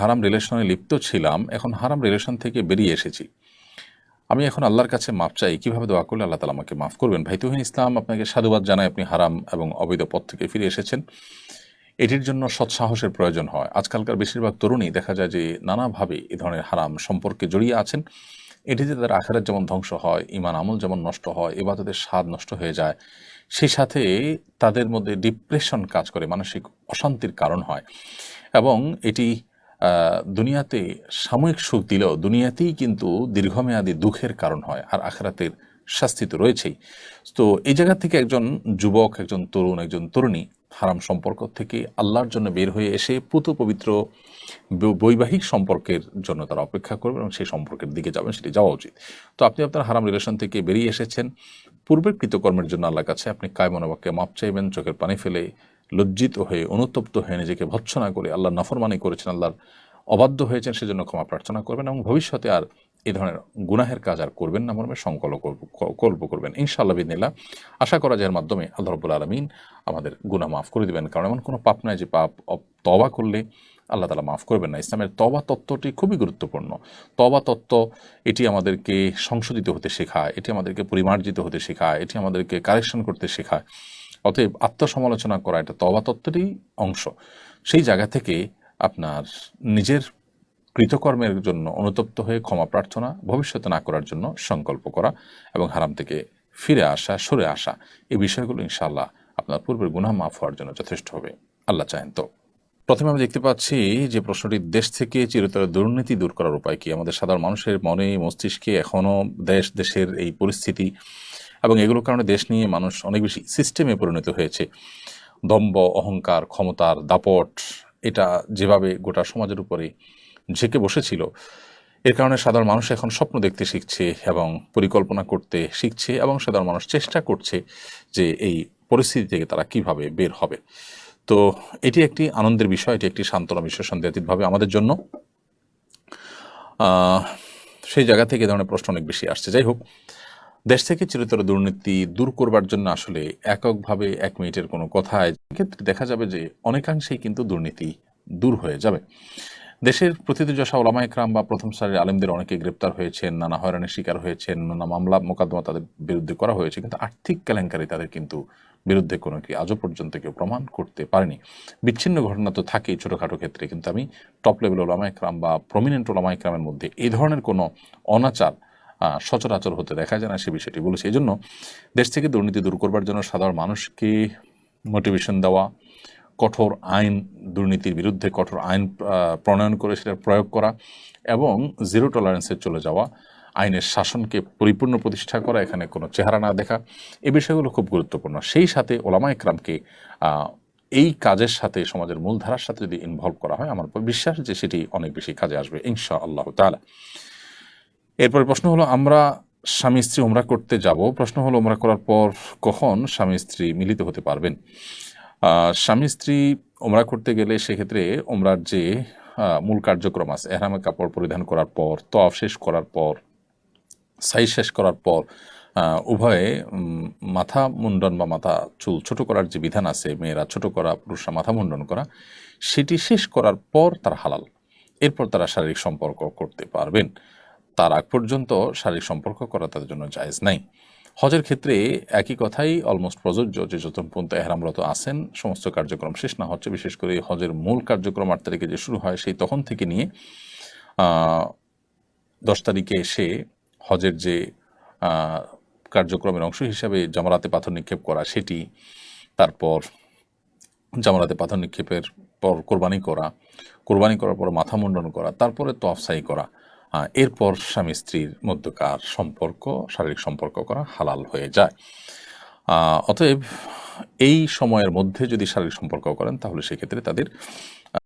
হারাম রিলেশনে লিপ্ত ছিলাম, এখন হারাম রিলেশন থেকে বেরিয়ে এসেছি। আমি এখন আল্লাহর কাছে মাপ চাই, কীভাবে দোয়া করলে আল্লাহ তালা আমাকে মাফ করবেন? ভাই, তুহিন ইসলাম আপনাকে সাধুবাদ জানাই, আপনি হারাম এবং অবৈধ পথ থেকে ফিরে এসেছেন। এটির জন্য সৎসাহসের প্রয়োজন হয়। আজকালকার বেশিরভাগ তরুণী দেখা যায় যে নানাভাবে এ ধরনের হারাম সম্পর্কে জড়িয়ে আছেন। এটিতে তাদের আখেরাত যেমন ধ্বংস হয় ইমান আমল যেমন নষ্ট হয় এবার তাদের স্বাদ নষ্ট হয়ে যায়, সেই সাথে তাদের মধ্যে ডিপ্রেশন কাজ করে, মানসিক অশান্তির কারণ হয়। এবং এটি দুনিয়াতে সাময়িক সুখ দিলেও দুনিয়াতেই কিন্তু দীর্ঘমেয়াদী দুঃখের কারণ হয় আর আখরাতের শাস্তি তো রয়েছেই। তো এই জায়গা থেকে একজন যুবক, একজন তরুণ, একজন তরুণী হারাম সম্পর্ক থেকে আল্লাহর জন্য বের হয়ে এসে পুত পবিত্র বৈবাহিক সম্পর্কের জন্য তারা অপেক্ষা করবেন এবং সেই সম্পর্কের দিকে যাবেন, সেটি যাওয়া উচিত। তো আপনি আপনার হারাম রিলেশন থেকে বেরিয়ে এসেছেন। পূর্বের কৃতকর্মের জন্য আল্লাহর কাছে আপনি কায় মনোবাক্যে মাপ চাইবেন, চোখের পানি ফেলে লজ্জিত হয়ে, অনুতপ্ত হয়ে নিজেকে ভৎসনা করে আল্লাহ নফরমানি করেছেন, আল্লাহর অবাধ্য হয়েছেন, সেজন্য ক্ষমা প্রার্থনা করবেন এবং ভবিষ্যতে আর এই ধরনের গুনাহের কাজ আর করবেন না, মর্মে সংকল্প কল্প করবেন। ইনশাআল্লাহ বিদিনিল্লাহ আশা করা যায় এর মাধ্যমে আল্লাহ রবুল আলমিন আমাদের গুনাহ মাফ করে দিবেন, কারণ এমন কোনো পাপ নয় যে পাপ তওবা করলে আল্লাহ তালা মাফ করবেন না। ইসলামের তবা তত্ত্বটি খুবই গুরুত্বপূর্ণ। তবা তত্ত্ব, এটি আমাদেরকে সংশোধিত হতে শেখায়, এটি আমাদেরকে পরিমার্জিত হতে শেখায়, এটি আমাদেরকে কারেকশন করতে শেখায়। অতএব আত্মসমালোচনা করা, এটা তবা তত্ত্বেরই অংশ। সেই জায়গা থেকে আপনার নিজের কৃতকর্মের জন্য অনুতপ্ত হয়ে ক্ষমা প্রার্থনা, ভবিষ্যতে না করার জন্য সংকল্প করা এবং হারাম থেকে ফিরে আসা, সরে আসা, এই বিষয়গুলো ইনশাআল্লাহ আপনার পূর্বের গুনাহ মাফ হওয়ার জন্য যথেষ্ট হবে। আল্লাহ চাহেন তো। প্রথমে আমি দেখতে পাচ্ছি যে প্রশ্নটি, দেশ থেকে চিরতরে দুর্নীতি দূর করার উপায় কি? আমাদের সাধারণ মানুষের মনে মস্তিষ্কে এখনও দেশ, দেশের এই পরিস্থিতি এবং এগুলোর কারণে দেশ নিয়ে মানুষ অনেক বেশি সিস্টেমে পরিণত হয়েছে। দম্ভ, অহংকার, ক্ষমতার, দাপট, এটা যেভাবে গোটা সমাজের উপরে ঝেঁকে বসেছিল, এর কারণে সাধারণ মানুষ এখন স্বপ্ন দেখতে শিখছে এবং পরিকল্পনা করতে শিখছে এবং সাধারণ মানুষ চেষ্টা করছে যে এই পরিস্থিতি থেকে তারা কীভাবে বের হবে। তো এটি একটি আনন্দের বিষয়, এটি একটি সান্ত্বনা বিষয় সন্দেহাতীতভাবে আমাদের জন্য। সেই জায়গা থেকে এ ধরনের প্রশ্ন অনেক বেশি আসছে। যাই হোক দেশ থেকে চিরতর দুর্নীতি দূর করবার জন্য আসলে এককভাবে এক মিনিটের কোনো কথায় ক্ষেত্রে দেখা যাবে যে অনেকাংশেই কিন্তু দুর্নীতি দূর হয়ে যাবে। দেশের প্রতিদিজশা ওলামা একরাম বা প্রথম সারির আলেমদের অনেকে গ্রেপ্তার হয়েছেন, নানা হয়রানির শিকার হয়েছেন, নানা মামলা মোকদ্দমা তাদের বিরুদ্ধে করা হয়েছে কিন্তু আর্থিক কেলেঙ্কারি তাদের কিন্তু বিরুদ্ধে কোনো কি আজও পর্যন্ত কেউ প্রমাণ করতে পারেনি। বিচ্ছিন্ন ঘটনা তো থাকেই ছোটোখাটো ক্ষেত্রে কিন্তু আমি টপ লেভেল ওলামা একরাম বা প্রমিনেন্ট ওলামা একরামের মধ্যে এই ধরনের কোনো অনাচার সচরাচর হতে দেখা যায় না সে বিষয়টি বলেছি। এই জন্য দেশ থেকে দুর্নীতি দূর করবার জন্য সাধারণ মানুষকে মোটিভেশন দেওয়া, কঠোর আইন, দুর্নীতির বিরুদ্ধে কঠোর আইন প্রণয়ন করে সেটা প্রয়োগ করা এবং জিরো টলারেন্সে চলে যাওয়া, আইনের শাসনকে পরিপূর্ণ প্রতিষ্ঠা করা, এখানে কোনো চেহারা না দেখা, এ বিষয়গুলো খুব গুরুত্বপূর্ণ। সেই সাথে ওলামা একরামকে এই কাজের সাথে, সমাজের মূলধারার সাথে যদি ইনভলভ করা হয়, আমার বিশ্বাস যে সেটি অনেক বেশি কাজে আসবে ইনশা আল্লাহ তালা এরপরে প্রশ্ন হলো, আমরা স্বামী স্ত্রী ওমরা করতে যাব? প্রশ্ন হলো ওমরা করার পর কখন স্বামী স্ত্রী মিলিত হতে পারবেন? স্বামী স্ত্রী ওমরা করতে গেলে সেক্ষেত্রে ওমরার যে মূল কার্যক্রম আছে, এহরামে কাপড় পরিধান করার পর তফ শেষ করার পর, সাই শেষ করার পর উভয়ে মাথা মুন্ডন বা মাথা চুল ছোট করার যে বিধান আছে, মেয়েরা ছোট করা, পুরুষরা মাথা মুন্ডন করা, সেটি শেষ করার পর তার হালাল। এরপর তারা শারীরিক সম্পর্ক করতে পারবেন। তার আগ পর্যন্ত শারীরিক সম্পর্ক করা তাদের জন্য জায়েজ নাই। হজের ক্ষেত্রে একই কথাই অলমোস্ট প্রযোজ্য যে, যতক্ষণ পর্যন্ত এহরামরত আছেন, সমস্ত কার্যক্রম শেষ না হচ্ছে, বিশেষ করে হজের মূল কার্যক্রম আট তারিখে যে শুরু হয়, সেই তখন থেকে নিয়ে দশ তারিখে এসে হজের যে কার্যক্রমের অংশ হিসাবে জামারাতে পাথর নিক্ষেপ করা সেটি, তারপর জামারাতে পাথর নিক্ষেপের পর কোরবানি করা, কোরবানি করার পর মাথা মুন্ডন করা, তারপরে তফসাই করা এরপর স্বামী স্ত্রীর মধ্যকার সম্পর্ক, শারীরিক সম্পর্ক করা হালাল হয়ে যায়। অতএব এই সময়ের মধ্যে যদি শারীরিক সম্পর্ক করেন, তাহলে সেক্ষেত্রে তাদের